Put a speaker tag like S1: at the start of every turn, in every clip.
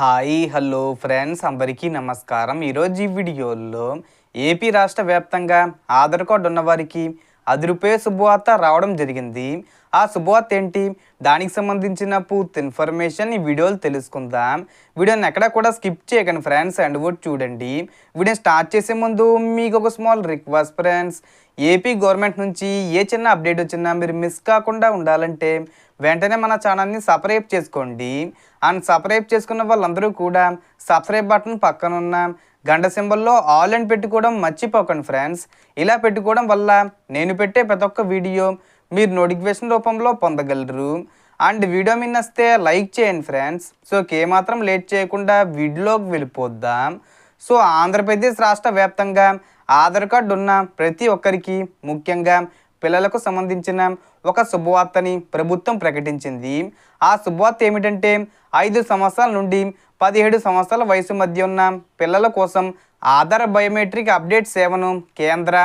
S1: Hi hello friends అందరికీ నమస్కారం. ఈరోజు ఈ వీడియోలో ఏపీ రాష్ట్ర వ్యాప్తంగా ఆధార్ కార్డు ఉన్నవారికి అది రూపాయ శుభవార్త రావడం జరిగింది. ఆ శుభవార్త ఏంటి? దానికి సంబంధించిన పూర్తి ఇన్ఫర్మేషన్ ఈ వీడియోలు తెలుసుకుందాం. వీడియోని ఎక్కడ కూడా స్కిప్ చేయకండి ఫ్రెండ్స్ అండ్ కూడా చూడండి. వీడియో స్టార్ట్ చేసే ముందు మీకు ఒక small request friends. AP government నుంచి ఏ చిన్న అప్డేట్ వచ్చినా మీరు మిస్ కాకుండా ఉండాలంటే వెంటనే మన ఛానల్ని సబ్స్క్రైబ్ చేసుకోండి. అండ్ సబ్స్క్రైబ్ చేసుకున్న వాళ్ళందరూ కూడా సబ్స్క్రైబ్ బటన్ పక్కన గంట సింబల్లో ఆల్ అని పెట్టుకోవడం మర్చిపోకండి ఫ్రెండ్స్. ఇలా పెట్టుకోవడం వల్ల నేను పెట్టే ప్రతి ఒక్క వీడియో మీరు నోటిఫికేషన్ రూపంలో పొందగలరు. అండ్ వీడియో మీద వస్తే లైక్ చేయండి ఫ్రెండ్స్. సో ఏమాత్రం లేట్ చేయకుండా వీడియోకి వెళ్ళిపోద్దాం. సో ఆంధ్రప్రదేశ్ రాష్ట్ర వ్యాప్తంగా ఆధార్ కార్డు ఉన్న ప్రతి ఒక్కరికి ముఖ్యంగా పిల్లలకు సంబంధించిన ఒక శుభవార్తని ప్రభుత్వం ప్రకటించింది. ఆ శుభవార్త ఏమిటంటే ఐదు సంవత్సరాల నుండి పదిహేడు సంవత్సరాల వయసు మధ్య ఉన్న పిల్లల కోసం ఆధార్ బయోమెట్రిక్ అప్డేట్ సేవను కేంద్ర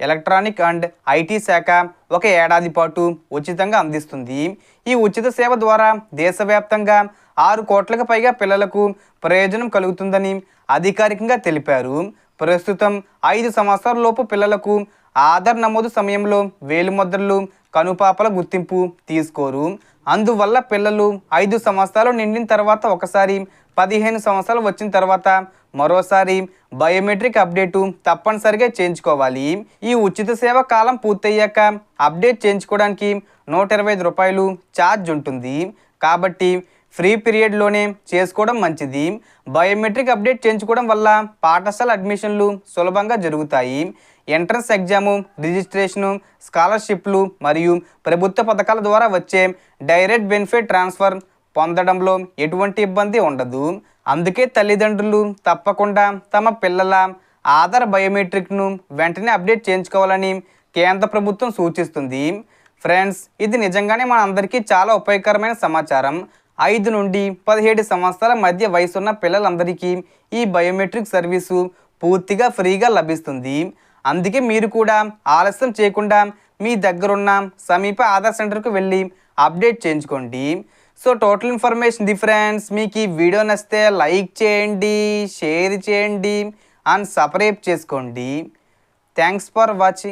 S1: ఎలక్ట్రానిక్ అండ్ ఐటీ శాఖ ఒక ఏడాది పాటు ఉచితంగా అందిస్తుంది. ఈ ఉచిత సేవ ద్వారా దేశవ్యాప్తంగా ఆరు కోట్లకు పైగా పిల్లలకు ప్రయోజనం కలుగుతుందని అధికారికంగా తెలిపారు. ప్రస్తుతం ఐదు సంవత్సరాలలోపు పిల్లలకు ఆధార్ నమోదు సమయంలో వేలుముద్రలు కనుపాపల గుర్తింపు తీసుకోరు. అందువల్ల పిల్లలు ఐదు సంవత్సరాలు నిండిన తర్వాత ఒకసారి పదిహేను సంవత్సరాలు వచ్చిన తర్వాత మరోసారి బయోమెట్రిక్ అప్డేటు తప్పనిసరిగా చేయించుకోవాలి. ఈ ఉచిత సేవ కాలం పూర్తయ్యాక అప్డేట్ చేయించుకోవడానికి నూట ఇరవై ఐదు రూపాయలు ఛార్జ్ ఉంటుంది. కాబట్టి ఫ్రీ పీరియడ్లోనే చేసుకోవడం మంచిది. బయోమెట్రిక్ అప్డేట్ చేయించుకోవడం వల్ల పాఠశాల అడ్మిషన్లు సులభంగా జరుగుతాయి. ఎంట్రన్స్ ఎగ్జాము రిజిస్ట్రేషను స్కాలర్షిప్లు మరియు ప్రభుత్వ పథకాల ద్వారా వచ్చే డైరెక్ట్ బెనిఫిట్ ట్రాన్స్ఫర్ పొందడంలో ఎటువంటి ఇబ్బంది ఉండదు. అందుకే తల్లిదండ్రులు తప్పకుండా తమ పిల్లల ఆధార్ బయోమెట్రిక్ను వెంటనే అప్డేట్ చేయించుకోవాలని కేంద్ర ప్రభుత్వం సూచిస్తుంది. ఫ్రెండ్స్ ఇది నిజంగానే మన అందరికీ చాలా ఉపయోగకరమైన సమాచారం. ఐదు నుండి పదిహేడు సంవత్సరాల మధ్య వయసున్న పిల్లలందరికీ ఈ బయోమెట్రిక్ సర్వీసు పూర్తిగా ఫ్రీగా లభిస్తుంది. అందుకే మీరు కూడా ఆలస్యం చేయకుండా మీ దగ్గరున్న సమీప ఆధార్ సెంటర్కు వెళ్ళి అప్డేట్ చేయించుకోండి. సో టోటల్ ఇన్ఫర్మేషన్ డిఫరెన్స్ మీకు ఈ వీడియో నచ్చితే లైక్ చేయండి షేర్ చేయండి అండ్ సబ్స్క్రైబ్ చేసుకోండి. Thanks for watching.